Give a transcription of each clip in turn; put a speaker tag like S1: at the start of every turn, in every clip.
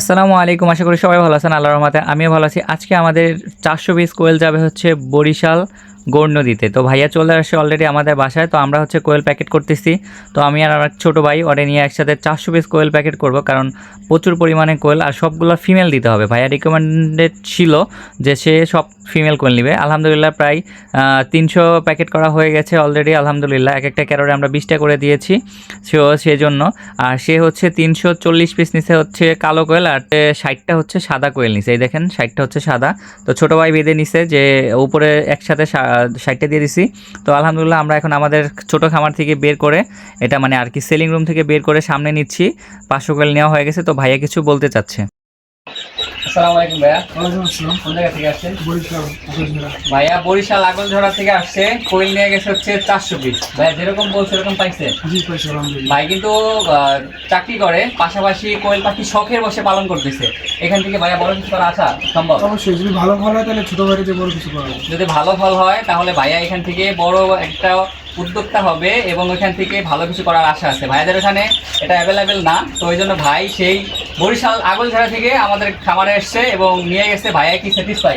S1: আসসালামু আলাইকুম, আশা করি সবাই ভালো আছেন, আল্লাহর রহমতে। আমিও ভালো আছি। আজকে আমাদের চারশো পিস কোয়েল যাবে হচ্ছে বরিশাল। গৌর নদীতে তো ভাইয়া চলে আসে অলরেডি আমাদের বাসায়, তো আমরা হচ্ছে কোয়েল প্যাকেট করতেছি। তো আমি আর আমার ছোটো ভাই, ওরে নিয়ে একসাথে চারশো পিস কোয়েল প্যাকেট করব, কারণ প্রচুর পরিমাণে কোয়েল আর সবগুলো ফিমেল দিতে হবে। ভাইয়া রিকমেন্ডেড ছিল যে সে সব ফিমেল কোয়েল নিবে। আলহামদুলিল্লাহ প্রায় তিনশো প্যাকেট করা হয়ে গেছে অলরেডি আলহামদুলিল্লাহ। এক একটা ক্যারোরে আমরা বিশটা করে দিয়েছি, সে, সেজন্য। আর সে হচ্ছে তিনশো চল্লিশ পিস নিচে হচ্ছে কালো কোয়েল, আর ষাটটা হচ্ছে সাদা কোয়েল নিচে এই দেখেন, ষাটটা হচ্ছে সাদা। তো ছোটো ভাই বেঁধে নিছে যে উপরে একসাথে ষাটটা দিয়ে দিছি। তো আলহামদুলিল্লাহ আমরা এখন আমাদের ছোট খামার থেকে বের করে এটা মানে আর কি সেলিং রুম থেকে বের করে সামনে নিচ্ছি। পাঁচশো নেওয়া হয়ে গেছে, তো ভাইয়া কিছু বলতে চাচ্ছে। আসসালামু ভাইয়া।
S2: বরিশাল।
S1: ভাইয়া বরিশাল থেকে আসছে কোয়েল নিয়ে গেছে হচ্ছে চারশো পিস ভাইয়া, যেরকম বলছে এরকম পাইছে? ভাই কিন্তু চাকরি করে, পাশাপাশি কোয়েল পাখি শখের বসে পালন করতেছে। এখান থেকে ভাইয়া বড় কিছু করা আসা সম্ভব?
S2: অবশ্যই যদি ভালো ফল হয়, তাহলে ছোট বাড়িতে বড় কিছু করা
S1: যদি ভালো ফল হয় তাহলে ভাইয়া এখান থেকে বড় একটা উদ্যোক্তা হবে এবং ওইখান থেকে ভালো কিছু করার আশা আছে। ভাইয়াদের ওখানে এটা অ্যাভেলেবেল না, তো ওই জন্য ভাই সেই বরিশাল আগলঝাড়া থেকে আমাদের খামারে এসছে এবং নিয়ে গেছে ভাইয়া কি স্যাটিসফাই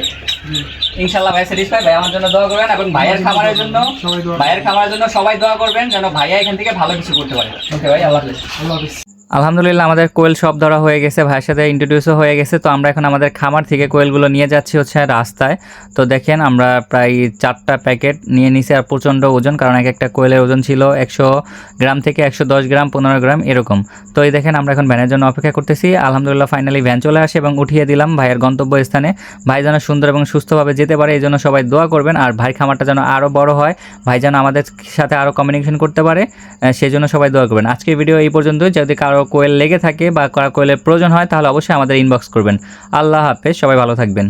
S1: ইনশাল্লাহ ভাইয়া স্যাটিসফাই ভাই আমার জন্য দোয়া করবেন এবং ভাইয়ের খামারের জন্য ভাইয়ের খামারের জন্য সবাই দোয়া করবেন যেন ভাইয়া এখান থেকে ভালো কিছু করতে পারে। ওকে ভাই আল্লাহ হাফেজ।
S2: আল্লাহ হাফিজ।
S1: আলহামদুলিল্লাহ, আমাদের কোয়েল সব ধরা হয়ে গেছে, ভাইয়ের সাথে ইন্ট্রোডিউসও হয়ে গেছে। তো আমরা এখন আমাদের খামার থেকে কোয়েলগুলো নিয়ে যাচ্ছি হচ্ছে রাস্তায়। তো দেখেন, আমরা প্রায় চারটা প্যাকেট নিয়ে নিছি আর প্রচণ্ড ওজন, কারণ এক একটা কোয়েলের ওজন ছিল একশো গ্রাম থেকে একশো দশ গ্রাম, পনেরো গ্রাম, এরকম। তো এই দেখেন, আমরা এখন ভ্যানের জন্য অপেক্ষা করতেছি। আলহামদুলিল্লাহ ফাইনালি ভ্যান চলে আসে এবং উঠিয়ে দিলাম ভাইয়ের গন্তব্যস্থানে। ভাই যেন সুন্দর এবং সুস্থভাবে যেতে পারে, এই জন্য সবাই দোয়া করবেন। আর ভাই খামারটা যেন আরও বড় হয়, ভাই যেন আমাদের সাথে আরও কমিউনিকেশন করতে পারে সেই জন্য সবাই দোয়া করবেন। আজকের ভিডিও এই পর্যন্তই। যদি কারও কোয়েল লেগে থাকে বা কারও কোয়েলের প্রয়োজন হয়, তাহলে অবশ্যই আমাদের ইনবক্স করবেন। আল্লাহ হাফেজ, সবাই ভালো থাকবেন।